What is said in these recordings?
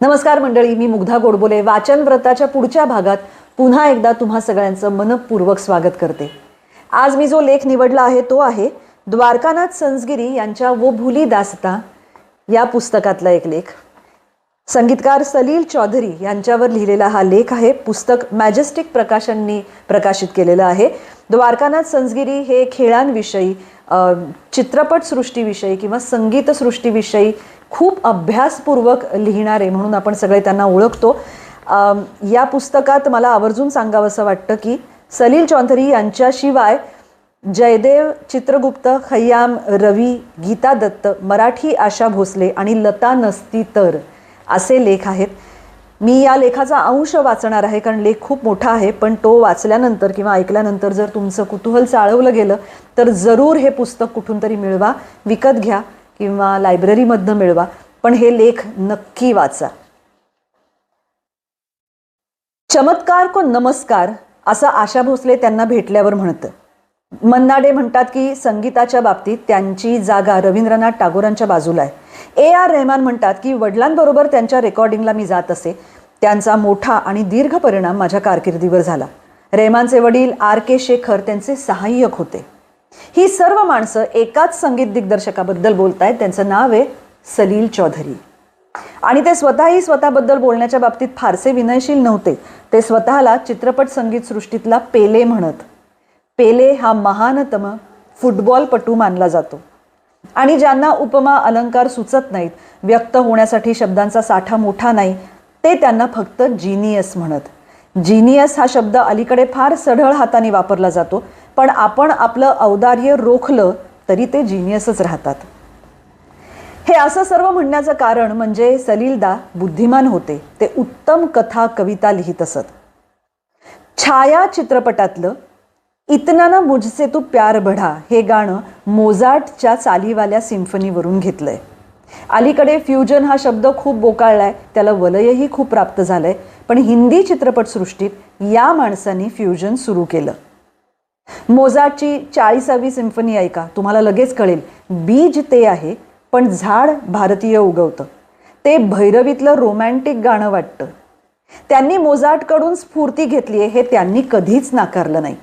नमस्कार मंडळी मी मुग्धा गोडबोले. वाचन व्रताच्या पुढच्या भागात पुन्हा एकदा तुम्हा सगळ्यांचं मनपूर्वक स्वागत करते. आज मी जो लेख निवडला आहे तो आहे द्वारकानाथ संसगिरी यांच्या वो भुली दासता या पुस्तकातला एक लेख. संगीतकार सलील चौधरी यांच्यावर लिहिलेला हा लेख आहे. पुस्तक मॅजेस्टिक प्रकाशननी प्रकाशित केलेलं आहे. द्वारकानाथ संसगिरी हे खेळांविषयी चित्रपटसृष्टीविषयी किंवा संगीतसृष्टीविषयी खूप अभ्यासपूर्वक लिहिणारे म्हणून आपण सगळे त्यांना ओळखतो. या पुस्तकात मला आवर्जून सांगावंसं वाटतं की सलील चौधरी यांच्याशिवाय जयदेव चित्रगुप्त खय्याम रवी गीता दत्त मराठी आशा भोसले आणि लता नसती तर असे लेख आहेत. मी या लेखाचा अंश वाचणार आहे कारण लेख खूप मोठा आहे पण तो वाचल्यानंतर किंवा ऐकल्यानंतर जर तुमचं कुतूहल चाळवलं गेलं तर जरूर हे पुस्तक कुठून तरी मिळवा. विकत घ्या. किंवा लायब्ररीमधनं मिळवा पण हे लेख नक्की वाचा. चमत्कार को नमस्कार असं आशा भोसले त्यांना भेटल्यावर म्हणतं. मन्नाडे म्हणतात की संगीताच्या बाबतीत त्यांची जागा रवींद्रनाथ टागोरांच्या बाजूला आहे. ए आर रेहमान म्हणतात की वडिलांबरोबर त्यांच्या रेकॉर्डिंगला मी जात असे. त्यांचा मोठा आणि दीर्घ परिणाम माझ्या कारकिर्दीवर झाला. रेहमानचे वडील आर के शेखर त्यांचे सहाय्यक होते. ही सर्व माणसं एकाच संगीत दिग्दर्शकाबद्दल बोलतायत. त्यांचं नाव आहे सलील चौधरी. आणि ते स्वतःही स्वतःबद्दल बोलण्याच्या बाबतीत फारसे विनयशील नव्हते. ते स्वतःला चित्रपट संगीत सृष्टीतला पेले म्हणत. पेले हा महानतम फुटबॉलपटू मानला जातो. आणि ज्यांना उपमा अलंकार सुचत नाहीत व्यक्त होण्यासाठी शब्दांचा साठा मोठा नाही ते त्यांना फक्त जिनियस म्हणत. जिनियस हा शब्द अलीकडे फार सढळ हाताने वापरला जातो. पण आपण आपलं औदार्य रोखलं तरी ते जिनियसच राहतात. हे असं सर्व म्हणण्याचं कारण म्हणजे सलीलदा बुद्धिमान होते. ते उत्तम कथा कविता लिहित असत. छाया चित्रपटातलं इतना ना मुझसे तू प्यार बढा हे गाणं मोजाटच्या चालीवाल्या सिम्फनीवरून घेतलंय. अलीकडे फ्युजन हा शब्द खूप बोकाळलाय त्याला वलयही खूप प्राप्त झालंय पण हिंदी चित्रपटसृष्टीत या माणसांनी फ्युजन सुरू केलं. मोझार्टची चाळीसावी सिम्फनी ऐका तुम्हाला लगेच कळेल. बीज ते आहे पण झाड भारतीय उगवतं. ते भैरवीतलं रोमॅन्टिक गाणं वाटतं. त्यांनी मोजाटकडून स्फूर्ती घेतली हे त्यांनी कधीच नाकारलं नाही.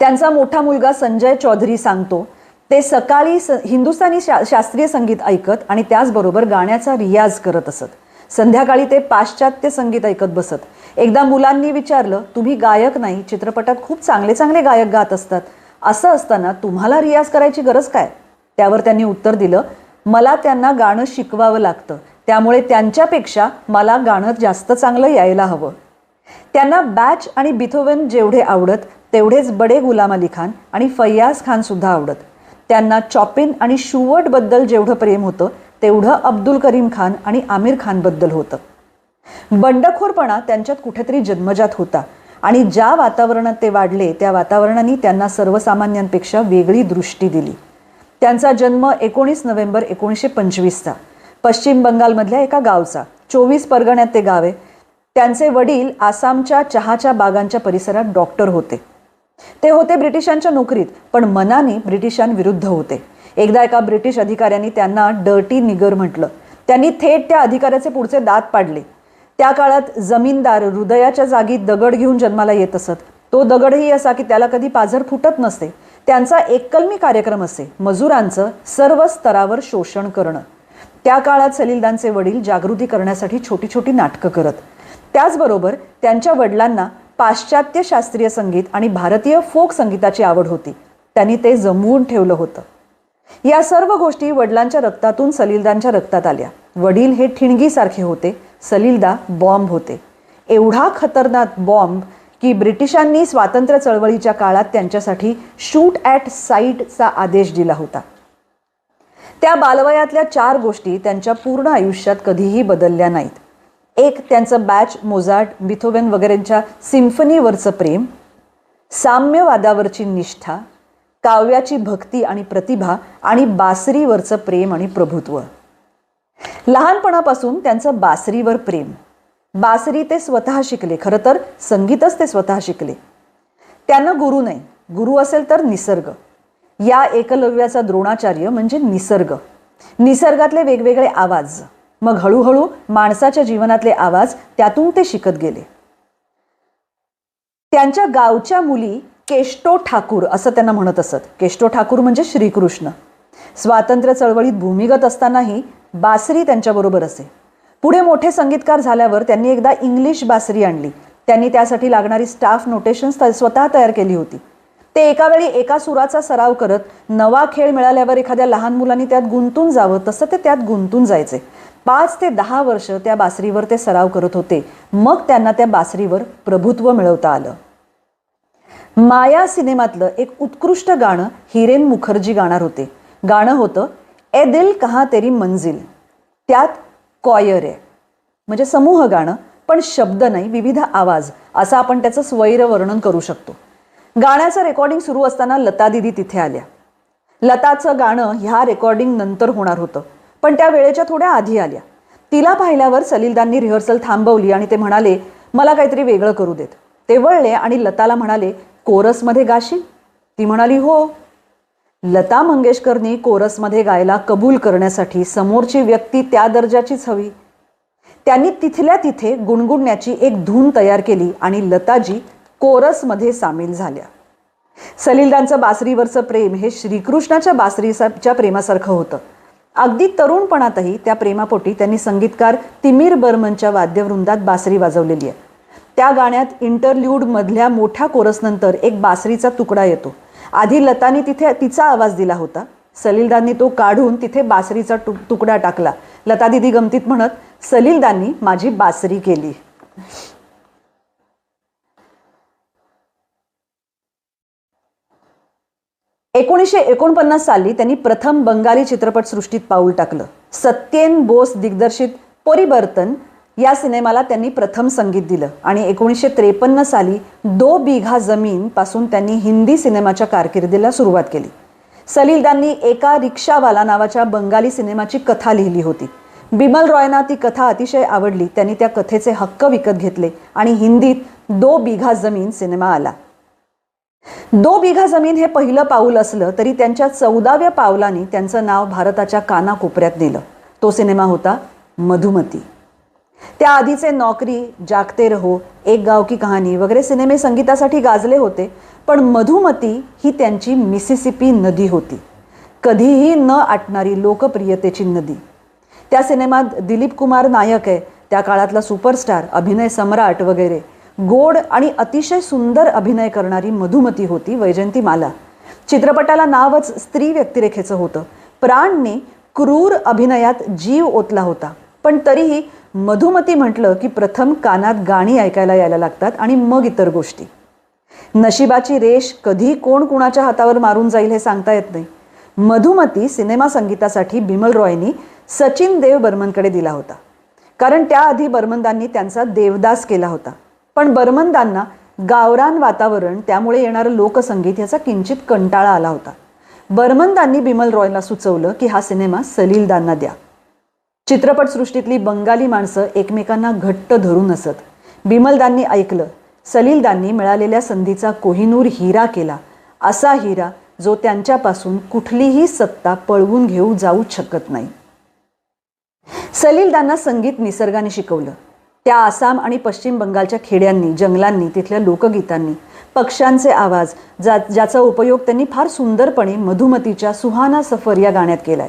त्यांचा मोठा मुलगा संजय चौधरी सांगतो ते सकाळी स हिंदुस्थानी शा शास्त्रीय संगीत ऐकत आणि त्याचबरोबर गाण्याचा रियाज करत असत. संध्याकाळी ते पाश्चात्य संगीत ऐकत बसत. एकदा मुलांनी विचारलं तुम्ही गायक नाही चित्रपटात खूप चांगले चांगले गायक गात असतात. असं असताना तुम्हाला रियाज करायची गरज काय? त्यावर त्यांनी उत्तर दिलं मला त्यांना गाणं शिकवावं लागतं. त्यामुळे त्यांच्यापेक्षा मला गाणं जास्त चांगलं यायला हवं. त्यांना बॅच आणि बिथोवन जेवढे आवडत तेवढेच बडे गुलाम अली खान आणि फय्याज खान सुद्धा आवडत. त्यांना चॉपिन आणि शुवर्टबद्दल जेवढं प्रेम होतं तेवढं अब्दुल करीम खान आणि आमिर खानबद्दल होतं. बंडखोरपणा त्यांच्यात कुठेतरी जन्मजात होता. आणि ज्या वातावरणात ते वाढले त्या वातावरणाने त्यांना सर्वसामान्यांपेक्षा वेगळी दृष्टी दिली. त्यांचा जन्म एकोणीस नोव्हेंबर एकोणीसशे पंचवीसचा. पश्चिम बंगालमधल्या एका गावचा. चोवीस परगण्यात ते गाव. आहे त्यांचे वडील आसामच्या चहाच्या बागांच्या परिसरात डॉक्टर होते. ते होते ब्रिटिशांच्या नोकरीत पण मनाने ब्रिटिशांविरुद्ध होते. एकदा एका ब्रिटिश अधिकाऱ्यांनी त्यांना डर्टी निगर म्हटलं. त्यांनी थेट त्या अधिकाऱ्याचे पुढचे दात पाडले. त्या काळात जमीनदार हृदयाच्या जागी दगड घेऊन जन्माला येत असत. तो दगडही असा की त्याला कधी पाझर फुटत नसते. त्यांचा एककलमी कार्यक्रम असे मजुरांचं सर्व स्तरावर शोषण करणं. त्या काळात सलीलदांचे वडील जागृती करण्यासाठी छोटी छोटी नाटकं करत. त्याचबरोबर त्यांच्या वडिलांना पाश्चात्य शास्त्रीय संगीत आणि भारतीय फोक संगीताची आवड होती. त्यांनी ते जमवून ठेवलं होतं. या सर्व गोष्टी वडिलांच्या रक्तातून सलीलदांच्या रक्तात आल्या. वडील हे ठिणगीसारखे होते. सलीलदा बॉम्ब होते. एवढा खतरनाक बॉम्ब की ब्रिटिशांनी स्वातंत्र्य चळवळीच्या काळात त्यांच्यासाठी शूट ॲट साईटचा आदेश दिला होता. त्या बालवयातल्या चार गोष्टी त्यांच्या पूर्ण आयुष्यात कधीही बदलल्या नाहीत. एक त्यांचं बॅच मोझार्ट बिथोवेन वगैरेंच्या सिम्फनीवरचं प्रेम साम्यवादावरची निष्ठा काव्याची भक्ती आणि प्रतिभा आणि बासरीवरचं प्रेम आणि प्रभुत्व. लहानपणापासून त्यांचं बासरीवर प्रेम. बासरी ते स्वतः शिकले. खरं तर संगीतच ते स्वतः शिकले. त्यांना गुरु नाही. गुरु असेल तर निसर्ग. या एकलव्याचा द्रोणाचार्य म्हणजे निसर्ग. निसर्गातले वेगवेगळे आवाज. मग हळूहळू माणसाच्या जीवनातले आवाज त्यातून ते शिकत गेले. त्यांच्या गावच्या मुली केष्टो ठाकूर असं त्यांना म्हणत असत. केष्टो ठाकूर म्हणजे श्रीकृष्ण. स्वातंत्र्य चळवळीत भूमिगत असतानाही बासरी त्यांच्याबरोबर असे. पुढे मोठे संगीतकार झाल्यावर त्यांनी एकदा इंग्लिश बासरी आणली. त्यांनी त्यासाठी लागणारी स्टाफ नोटेशन्स स्वतः तयार केली होती. ते एका वेळी एका सुराचा सराव करत नवा खेळ मिळाल्यावर एखाद्या लहान मुलांनी त्यात गुंतून जावं तसं ते त्यात गुंतून जायचे. पाच ते दहा वर्ष त्या बासरीवर ते सराव करत होते. मग त्यांना त्या बासरीवर प्रभुत्व मिळवता आलं. माया सिनेमातलं एक उत्कृष्ट गाणं हिरेन मुखर्जी गाणार होते. गाणं होतं ए दिल कहा तेरी मंजिल त्यात कॉयर आहे. म्हणजे समूह गाणं पण शब्द नाही विविध आवाज असं आपण त्याचं स्वैर वर्णन करू शकतो. गाण्याचं रेकॉर्डिंग सुरू असताना लता दिदी तिथे आल्या. लताचं गाणं ह्या रेकॉर्डिंग नंतर होणार होतं पण त्या वेळेच्या थोड्या आधी आल्या. तिला पाहिल्यावर सलीलदांनी रिहर्सल थांबवली आणि ते म्हणाले मला काहीतरी वेगळं करू देत ते वळले आणि लताला म्हणाले कोरसमध्ये गाशील? ती म्हणाली हो लता मंगेशकरनी कोरसमध्ये गायला कबूल करण्यासाठी समोरची व्यक्ती त्या दर्जाचीच हवी. त्यांनी तिथल्या तिथे गुणगुणण्याची एक धून तयार केली आणि लताजी कोरसमध्ये सामील झाल्या. सलीलदांचं बासरीवरचं प्रेम हे श्रीकृष्णाच्या बासरीच्या प्रेमासारखं होतं. अगदी तरुणपणातही त्या प्रेमापोटी त्यांनी संगीतकार तिमीर बर्मनच्या वाद्यवृंदात बासरी वाजवलेली आहे. त्या गाण्यात इंटरल्यूड मधल्या मोठ्या कोरसनंतर एक बासरीचा तुकडा येतो. आधी लतानी तिथे तिचा आवाज दिला होता. सलीलदांनी तो काढून तिथे बासरीचा तु तुकडा टाकला. लता दिदी गमतीत म्हणत सलीलदांनी माझी बासरी केली. एकोणीसशे एकोणपन्नास साली त्यांनी प्रथम बंगाली चित्रपटसृष्टीत पाऊल टाकलं. सत्येन बोस दिग्दर्शित परिवर्तन या सिनेमाला त्यांनी प्रथम संगीत दिलं. आणि एकोणीसशे त्रेपन्न साली दो बिघा जमीन पासून त्यांनी हिंदी सिनेमाच्या कारकिर्दीला सुरुवात केली. सलीलदांनी एका रिक्षावाला नावाच्या बंगाली सिनेमाची कथा लिहिली होती. बिमल रॉयना ती कथा अतिशय आवडली. त्यांनी त्या कथेचे हक्क विकत घेतले आणि हिंदीत दो बिघा जमीन सिनेमा आला. दो बिघा जमीन हे पहिलं पाऊल असलं तरी त्यांच्या चौदाव्या पावलाने त्यांचं नाव भारताच्या कानाकोपऱ्यात नेलं. तो सिनेमा होता मधुमती. त्या आधीचे नोकरी जागते रहो एक गाव की कहाणी वगैरे सिनेमे संगीतासाठी गाजले होते पण मधुमती ही त्यांची मिसिसिपी नदी होती. कधीही न आटणारी लोकप्रियतेची नदी. त्या सिनेमात दिलीप कुमार नायक आहे त्या काळातला सुपरस्टार अभिनय सम्राट वगैरे. गोड आणि अतिशय सुंदर अभिनय करणारी मधुमती होती वैजयंती माला. चित्रपटाला नावच स्त्री व्यक्तिरेखेचं होतं. प्राणने क्रूर अभिनयात जीव ओतला होता पण तरीही मधुमती म्हटलं की प्रथम कानात गाणी ऐकायला यायला लागतात आणि मग इतर गोष्टी. नशिबाची रेष कधी कोण कुणाच्या हातावर मारून जाईल हे सांगता येत नाही. मधुमती सिनेमा संगीतासाठी बिमल रॉयनी सचिन देव बर्मनकडे दिला होता. कारण त्याआधी बर्मनदांनी त्यांचा देवदास केला होता. पण बर्मनदांना गावरान वातावरण त्यामुळे येणारं लोकसंगीत याचा किंचित कंटाळा आला होता. बर्मनदांनी बिमल रॉयला सुचवलं की हा सिनेमा सलीलदांना द्या. चित्रपटसृष्टीतली बंगाली माणसं एकमेकांना घट्ट धरून असत. बिमलदांनी ऐकलं सलीलदांनी मिळालेल्या संधीचा कोहिनूर हिरा केला. असा हिरा जो त्यांच्यापासून कुठलीही सत्ता पळवून घेऊ जाऊ शकत नाही. सलीलदांना संगीत निसर्गाने शिकवलं. त्या आसाम आणि पश्चिम बंगालच्या खेड्यांनी जंगलांनी तिथल्या लोकगीतांनी पक्ष्यांचे आवाज जा ज्याचा उपयोग त्यांनी फार सुंदरपणे मधुमतीच्या सुहाना सफर या गाण्यात केलाय.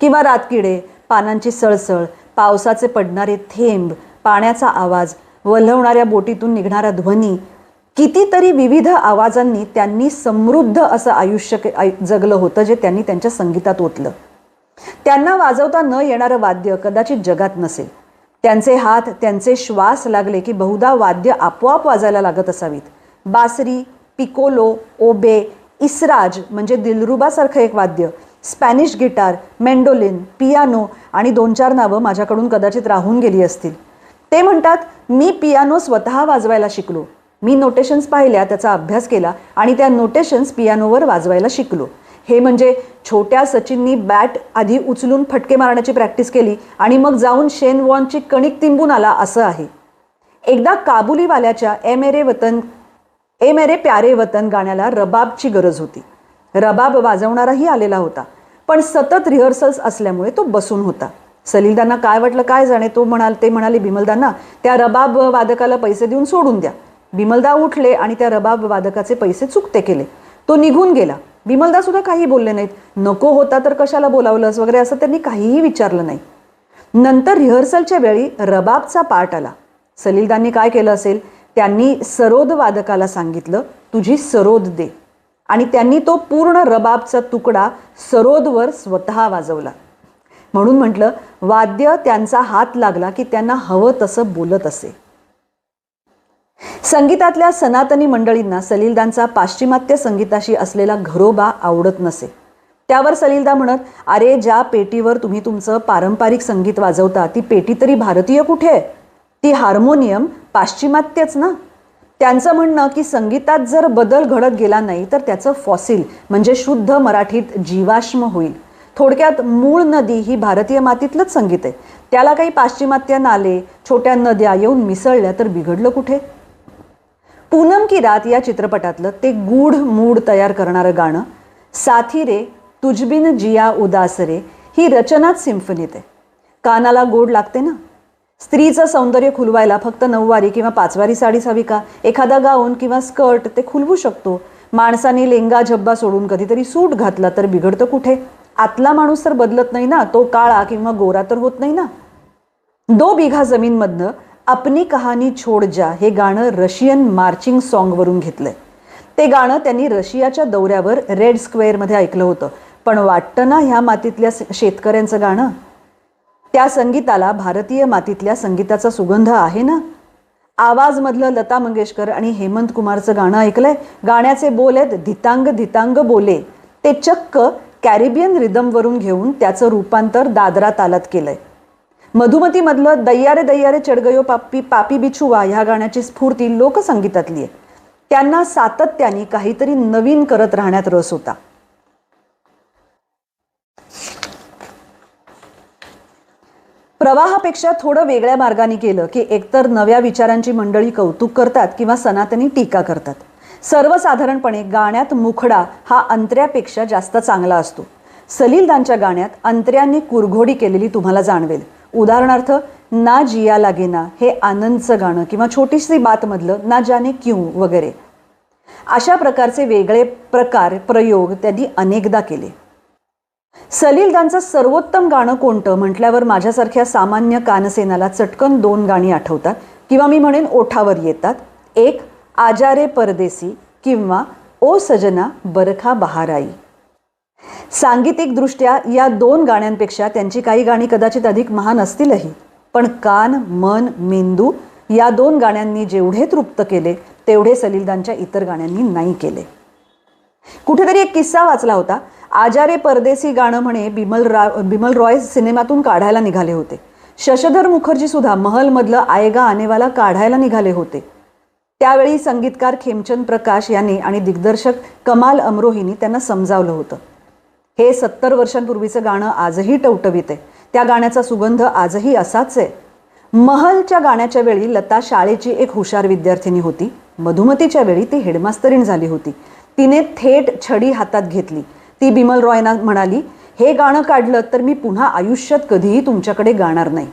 किंवा रातकिडे पानांची सळसळ पावसाचे पडणारे थेंब पाण्याचा आवाज वल्हवणाऱ्या बोटीतून निघणारा ध्वनी कितीतरी विविध आवाजांनी त्यांनी समृद्ध असं आयुष्य जगलं होतं जे त्यांनी त्यांच्या संगीतात ओतलं. त्यांना वाजवता न येणारं वाद्य कदाचित जगात नसेल. त्यांचे हात त्यांचे श्वास लागले की बहुधा वाद्य आपोआप वाजायला लागत असावीत. बासरी पिकोलो ओबे इसराज म्हणजे दिलरुबासारखं एक वाद्य. स्पॅनिश गिटार मेंडोलिन पियानो आणि दोन चार नावं माझ्याकडून कदाचित राहून गेली असतील. ते म्हणतात मी पियानो स्वतः वाजवायला शिकलो. मी नोटेशन्स पाहिल्या त्याचा अभ्यास केला आणि त्या नोटेशन्स पियानोवर वाजवायला शिकलो. हे म्हणजे छोट्या सचिननी बॅट आधी उचलून फटके मारण्याची प्रॅक्टिस केली आणि मग जाऊन शेन वॉनची कणिक तिंबून आला असं आहे. एकदा काबुलीवाल्याच्या ए मेरे वतन ए मेरे प्यारे वतन गाण्याला रबाबची गरज होती. रबाब वाजवणाराही आलेला होता. पण सतत रिहर्सल्स असल्यामुळे तो बसून होता. सलीलदांना काय वाटलं काय जाणे तो म्हणाल ते म्हणाले बिमलदांना त्या रबाब वादकाला पैसे देऊन सोडून द्या. बिमलदा उठले आणि त्या रबाब वादकाचे पैसे चुकते केले. तो निघून गेला. बिमलदा सुद्धा काही बोलले नाहीत. नको होता तर कशाला बोलावलंस? वगैरे असं त्यांनी काहीही विचारलं नाही. नंतर रिहर्सलच्या वेळी रबाबचा पार्ट आला. सलीलदांनी काय केलं असेल? त्यांनी सरोद वादकाला सांगितलं तुझी सरोद दे. आणि त्यांनी तो पूर्ण रबाबचा तुकडा सरोदवर स्वतः वाजवला. म्हणून म्हटलं वाद्य त्यांचा हात लागला की त्यांना हवं तसं बोलत असे. संगीतातल्या सनातनी मंडळींना सलीलदांचा पाश्चिमात्य संगीताशी असलेला घरोबा आवडत नसे. त्यावर सलीलदा म्हणत अरे ज्या पेटीवर तुम्ही तुमचं पारंपरिक संगीत वाजवता ती पेटी तरी भारतीय कुठे? आहे ती हार्मोनियम पाश्चिमात्यच ना? त्यांचं म्हणणं की संगीतात जर बदल घडत गेला नाही तर त्याचं फॉसिल म्हणजे शुद्ध मराठीत जीवाश्म होईल. थोडक्यात मूळ नदी ही भारतीय मातीतलंच संगीत आहे. त्याला काही पाश्चिमात्य नाले छोट्या नद्या येऊन मिसळल्या तर बिघडलं कुठे? पूनम की रात या चित्रपटातलं ते गूढ मूड तयार करणारं गाणं साथी रे तुजबिन जिया उदास रे ही रचनाच सिम्फनीत आहे. कानाला गोड लागते ना? स्त्रीचं सौंदर्य खुलवायला फक्त नऊवारी किंवा पाचवारी साडीच हवी का? एखादा गाऊन किंवा स्कर्ट ते खुलवू शकतो. माणसाने लेंगा झब्बा सोडून कधीतरी सूट घातला तर बिघडतं कुठे? आतला माणूस तर बदलत नाही ना. तो काळा किंवा गोरा तर होत नाही ना. दो बिघा जमीनमधनं अपनी कहाणी छोड जा हे गाणं रशियन मार्चिंग सॉन्गवरून घेतलंय. ते गाणं त्यांनी रशियाच्या दौऱ्यावर रेड स्क्वेअरमध्ये ऐकलं होतं. पण वाटतं ना ह्या मातीतल्या शेतकऱ्यांचं गाणं? त्या संगीताला भारतीय मातीतल्या संगीताचा सुगंध आहे ना? आवाजमधलं लता मंगेशकर आणि हेमंत कुमारचं गाणं ऐकलंय? गाण्याचे बोल आहेत धितांग धितांग बोले. ते चक्क कॅरिबियन रिदमवरून घेऊन त्याचं रूपांतर दादरा तालात केलंय. मधुमतीमधलं दैयारे दैयारे चढगयो पापी पापी बिछुवा ह्या गाण्याची स्फूर्ती लोकसंगीतातली आहे. त्यांना सातत्याने काहीतरी नवीन करत राहण्यात रस होता. प्रवाहापेक्षा थोडं वेगळ्या मार्गाने केलं की एकतर नव्या विचारांची मंडळी कौतुक करतात किंवा सनातनी टीका करतात. सर्वसाधारणपणे गाण्यात मुखडा हा अंतर्यापेक्षा जास्त चांगला असतो. सलीलदांच्या गाण्यात अंतर्यांनी कुरघोडी केलेली तुम्हाला जाणवेल. उदाहरणार्थ ना जिया लागेना हे आनंदचं गाणं किंवा छोटीशी बातमधलं ना जाने क्यू वगैरे. अशा प्रकारचे वेगळे प्रकार प्रयोग त्यांनी अनेकदा केले. सलीलदांचं सर्वोत्तम गाणं कोणतं? म्हटल्यावर माझ्यासारख्या सामान्य कानसेनाला चटकन दोन गाणी आठवतात. किंवा मी म्हणेन ओठावर येतात. एक आजारे परदेसी किंवा ओ सजना बरखा बहाराई. सांगीतिकदृष्ट्या या दोन गाण्यांपेक्षा त्यांची काही गाणी कदाचित अधिक महान असतीलही. पण कान मन मेंदू या दोन गाण्यांनी जेवढे तृप्त केले तेवढे सलीलदानच्या इतर गाण्यांनी नाही केले. कुठेतरी एक किस्सा वाचला होता. आजारे परदेसी गाणं म्हणे बिमल रा बिमल रॉय सिनेमातून काढायला निघाले होते. शशधर मुखर्जी सुद्धा महलमधलं आयगा आनेवाला काढायला निघाले होते. त्यावेळी संगीतकार खेमचंद प्रकाश यांनी आणि दिग्दर्शक कमाल अमरोहीनी त्यांना समजावलं होतं. हे सत्तर वर्षांपूर्वीचं गाणं आजही टवटवीत आहे. त्या गाण्याचा सुगंध आजही असाच आहे. महलच्या गाण्याच्या वेळी लता शाळेची एक हुशार विद्यार्थिनी होती. मधुमतीच्या वेळी ती हेडमास्तरीण झाली होती. तिने थेट छडी हातात घेतली. ती बिमल रॉयना म्हणाली हे गाणं काढलं तर मी पुन्हा आयुष्यात कधीही तुमच्याकडे गाणार नाही.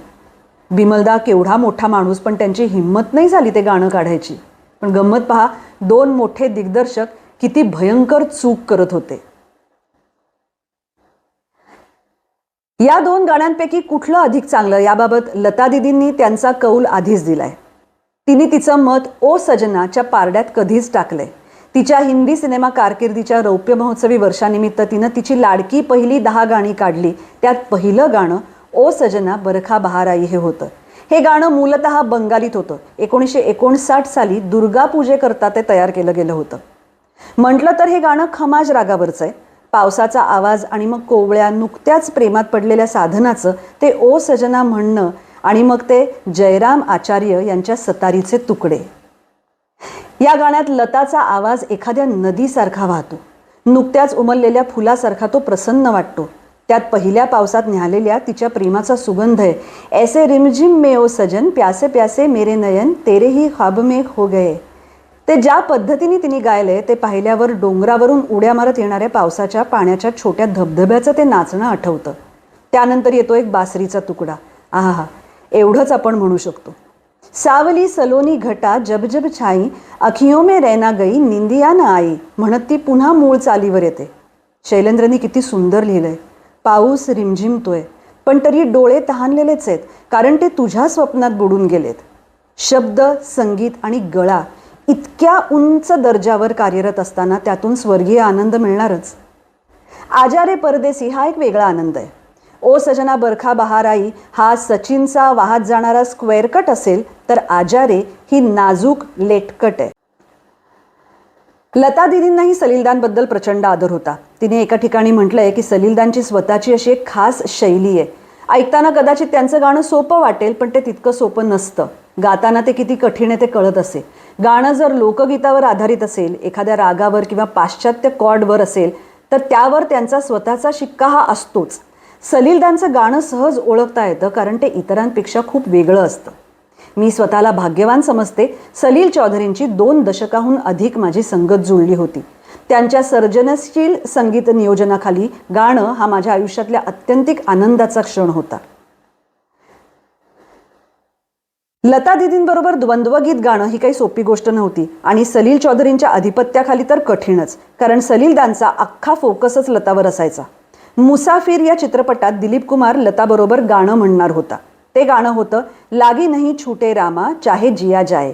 बिमलदा केवढा मोठा माणूस पण त्यांची हिंमत नाही झाली ते गाणं काढायची. पण गंमत पहा दोन मोठे दिग्दर्शक किती भयंकर चूक करत होते. या दोन गाण्यांपैकी कुठलं अधिक चांगलं? याबाबत लता दिदींनी त्यांचा कौल आधीच दिलाय. तिने तिचं मत ओ सजनाच्या पारड्यात कधीच टाकलंय. तिच्या हिंदी सिनेमा कारकिर्दीच्या रौप्य महोत्सवी वर्षानिमित्त तिनं तिची लाडकी पहिली दहा गाणी काढली. त्यात पहिलं गाणं ओ सजना बरखा बहाराई हे होतं. हे गाणं मूलत बंगालीत होतं. एकोणीसशे एकोणसाठ साली दुर्गा पूजेकरता ते तयार केलं गेलं होतं. म्हटलं तर हे गाणं खमाज रागावरचं आहे. पावसाचा आवाज आणि मग कोवळ्या नुकत्याच प्रेमात पडलेल्या साधनाचं ते ओ सजना म्हणणं आणि मग ते जयराम आचार्य यांच्या सतारीचे तुकडे. या गाण्यात लताचा आवाज एखाद्या नदीसारखा वाहतो. नुकत्याच उमललेल्या फुलासारखा तो प्रसन्न वाटतो. त्यात पहिल्या पावसात न्यालेल्या तिच्या प्रेमाचा सुगंध आहे. ऐसे रिमझिम मे ओ सजन प्यासे प्यासे मेरे नयन तेरे ही ख्वाब में हो गए. ते ज्या पद्धतीने तिने गायले ते पाहिल्यावर डोंगरावरून उड्या मारत येणाऱ्या पावसाच्या पाण्याच्या छोट्या धबधब्याचं ते नाचणं आठवतं. त्यानंतर येतो एक बासरीचा तुकडा. आहा हा एवढंच आपण म्हणू शकतो. सावली सलोनी घटा जब जब छाई अखियों में रहना गई निंदिया न आई म्हणत ती पुन्हा मूळ चालीवर येते. शैलेंद्रनी किती सुंदर लिहिलंय. पाऊस रिमझिमतोय. पण तरी डोळे तहानलेलेच आहेत कारण ते तुझ्या स्वप्नात बुडून गेलेत. शब्द संगीत आणि गळा इतक्या उंच दर्जावर कार्यरत असताना त्यातून स्वर्गीय आनंद मिळणारच. आजारे परदेसी हा एक वेगळा आनंद आहे. ओ सजना बरखा बहाराई हा सचिनचा वाहत जाणारा स्क्वेअर कट असेल तर आजारे ही नाजूक लेटकट आहे. लता दिदींनाही सलीलदानबद्दल प्रचंड आदर होता. तिने एका ठिकाणी म्हटलंय की सलीलदानची स्वतःची अशी एक खास शैली आहे. ऐकताना कदाचित त्यांचं गाणं सोपं वाटेल पण ते तितकं सोपं नसतं. गाताना ते किती कठीण आहे ते कळत असे. गाणं जर लोकगीतावर आधारित असेल एखाद्या रागावर किंवा पाश्चात्य कॉर्डवर असेल तर त्यावर त्यांचा स्वतःचा शिक्का हा असतोच. सलीलदानचं गाणं सहज ओळखता येतं कारण ते इतरांपेक्षा खूप वेगळं असतं. मी स्वतःला भाग्यवान समजते. सलील चौधरींची दोन दशकाहून अधिक माझी संगत जुळली होती. त्यांच्या सर्जनशील संगीत नियोजनाखाली गाणं हा माझ्या आयुष्यातल्या अत्यंतिक आनंदाचा क्षण होता. लता दिदींबरोबर द्वंद्वगीत गाणं ही काही सोपी गोष्ट नव्हती आणि सलील चौधरींच्या अधिपत्याखाली तर कठीणच कारण सलीलदानचा अख्खा फोकसच लतावर असायचा. मुसाफिर या चित्रपटात दिलीप कुमार लताबरोबर गाणं म्हणणार होता. ते गाणं होतं लागी नाही छुटे रामा चाहे जिया जाय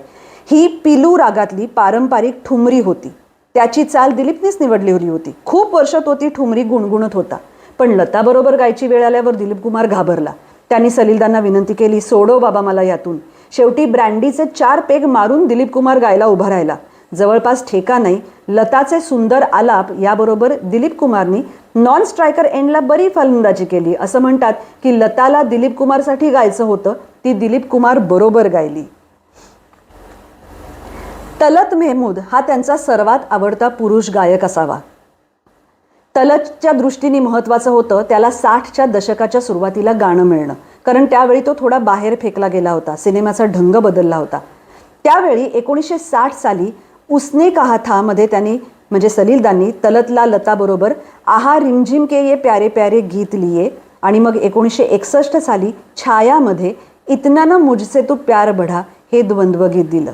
ही पिलू रागातली पारंपरिक ठुमरी होती. त्याची चाल दिलीपनेच निवडलेली होती. खूप वर्ष तो ती ठुमरी गुणगुणत होता. पण लताबरोबर गायची वेळ आल्यावर दिलीप कुमार घाबरला. त्यांनी सलीलदांना विनंती केली सोडो बाबा मला यातून. शेवटी ब्रँडीचे चार पेग मारून दिलीप कुमार गायला उभा राहिला. जवळपास ठेका नाही लताचे सुंदर आलाप याबरोबर दिलीप कुमारनी नॉन स्ट्रायकर एंडला बरी फलंदाजी केली. असं म्हणतात की लताला दिलीप कुमारसाठी गायचं होतं ती दिलीप कुमार बरोबर गायली. तलत मेहमूद हा त्यांचा सर्वात आवडता पुरुष गायक असावा. तलतच्या दृष्टीने महत्त्वाचं होतं त्याला साठच्या दशकाच्या सुरुवातीला गाणं मिळणं कारण त्यावेळी तो थोडा बाहेर फेकला गेला होता सिनेमाचा ढंग बदलला होता. त्यावेळी एकोणीसशे साठ साली उसने कहा था मध्ये त्यांनी म्हणजे सलीलदांनी तलतला लताबरोबर आहा रिमझिम के ये प्यारे प्यारे गीत लिये आणि मग एकोणीसशे एकसष्ट साली छायामध्ये इतना ना मुझसे तू प्यार बढा हे द्वंद्वगीत दिलं.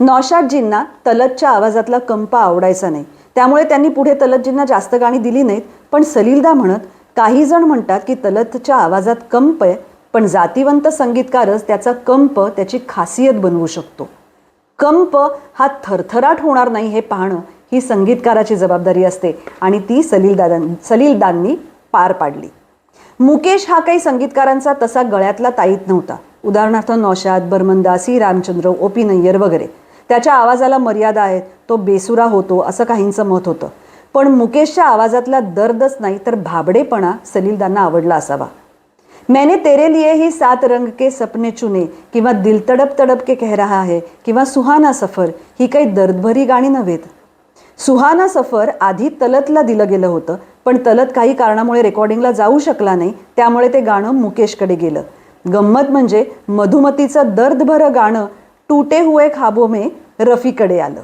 नौशादजींना तलतच्या आवाजातला कंप आवडायचा नाही. त्यामुळे त्यांनी पुढे तलतजींना जास्त गाणी दिली नाहीत पण सलीलदा म्हणत काही जण म्हणतात की तलतच्या आवाजात कंप आहे पण जातीवंत संगीतकारच त्याचा कंप त्याची खासियत बनवू शकतो. कंप हा थरथराट होणार नाही हे पाहणं ही संगीतकाराची जबाबदारी असते आणि ती सलीलदादां सलीलदांनी पार पाडली. मुकेश हा काही संगीतकारांचा तसा गळ्यातला ताईत नव्हता. उदाहरणार्थ नौशाद बर्मनदासी रामचंद्र ओपी नय्यर वगैरे. त्याच्या आवाजाला मर्यादा आहेत तो बेसुरा होतो असं काहींचं मत होतं. पण मुकेशच्या आवाजातला दर्दच नाही तर भाबडेपणा सलीलदांना आवडला असावा. मैंने तेरे लिए ही सात रंग के सपने चुने किंवा दिल तडप तडप के कह रहा है किंवा सुहाना सफर ही काही दर्दभरी गाणी नव्हेत. सुहाना सफर आधी तलतला दिलं गेलं होतं पण तलत काही कारणामुळे रेकॉर्डिंगला जाऊ शकला नाही त्यामुळे ते गाणं मुकेशकडे गेलं. गंमत म्हणजे मधुमतीचं दर्दभरं गाणं टूटे हुए खाबो में रफीकडे आलं.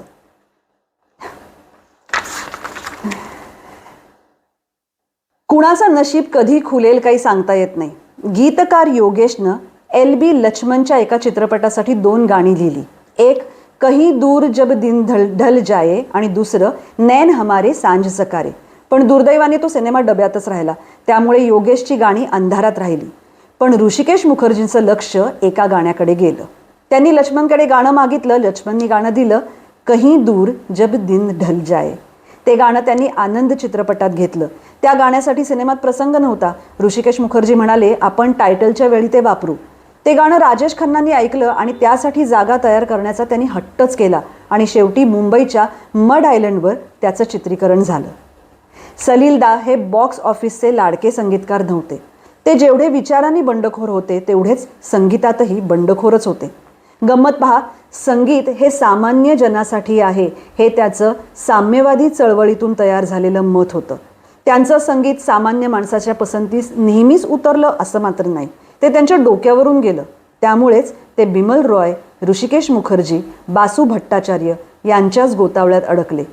कुणाचं नशीब कधी खुलेल काही सांगता येत नाही. गीतकार योगेशनं एल बी लक्ष्मणच्या एका चित्रपटासाठी दोन गाणी लिहिली. एक कही दूर जब दिन ढल ढल जाये आणि दुसरं नैन हमारे सांझ सकारे. पण दुर्दैवाने तो सिनेमा डब्यातच राहिला. त्यामुळे योगेशची गाणी अंधारात राहिली. पण ऋषिकेश मुखर्जींचं लक्ष एका गाण्याकडे गेलं. त्यांनी लक्ष्मणकडे गाणं मागितलं. लक्ष्मणनी गाणं दिलं कहीं दूर जब दिन ढल जाये ते गाणं त्यांनी आनंद चित्रपटात घेतलं. त्या गाण्यासाठी सिनेमात प्रसंग नव्हता. ऋषिकेश मुखर्जी म्हणाले आपण टायटलच्या वेळी ते वापरू. ते गाणं राजेश खन्नांनी ऐकलं आणि त्यासाठी जागा तयार करण्याचा त्यांनी हट्टच केला आणि शेवटी मुंबईच्या मड आयलंडवर त्याचं चित्रीकरण झालं. सलीलदा हे बॉक्स ऑफिसचे लाडके संगीतकार नव्हते. ते जेवढे विचारांनी बंडखोर होते तेवढेच संगीतातही बंडखोरच होते. गंमत पहा संगीत हे सामान्य जनासाठी आहे. हे त्याचं साम्यवादी चळवळीतून तयार झालेलं मत होतं. त्यांचं संगीत सामान्य माणसाच्या पसंतीस नेहमीच उतरलं असं मात्र नाही. ते त्यांच्या डोक्यावरून गेलं. त्यामुळेच ते बिमल रॉय ऋषिकेश मुखर्जी बासू भट्टाचार्य यांच्याच गोतावळ्यात अडकले.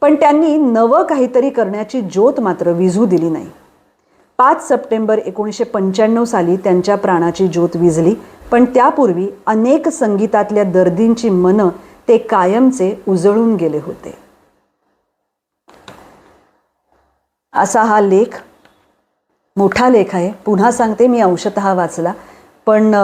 पण त्यांनी नवं काहीतरी करण्याची ज्योत मात्र विझू दिली नाही. पाच सप्टेंबर एकोणीसशे पंच्याण्णव साली त्यांच्या प्राणाची ज्योत विझली. पण त्यापूर्वी अनेक संगीतातल्या दर्दींची मनं ते कायमचे उजळून गेले होते. असा हा लेख मोठा लेख आहे. पुन्हा सांगते मी अंशतः वाचला. पण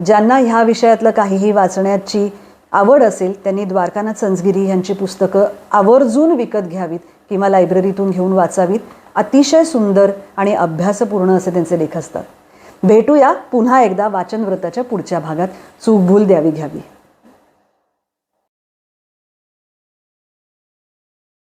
ज्यांना ह्या विषयातलं काहीही वाचण्याची आवड असेल त्यांनी द्वारकानाथ संजगिरी यांची पुस्तकं आवर्जून विकत घ्यावीत किंवा लायब्ररीतून घेऊन वाचावीत. अतिशय सुंदर आणि अभ्यासपूर्ण असे त्यांचे लेख असतात. भेटूया पुन्हा एकदा वाचनव्रताच्या पुढच्या भागात. चूक भूल द्यावी घ्यावी.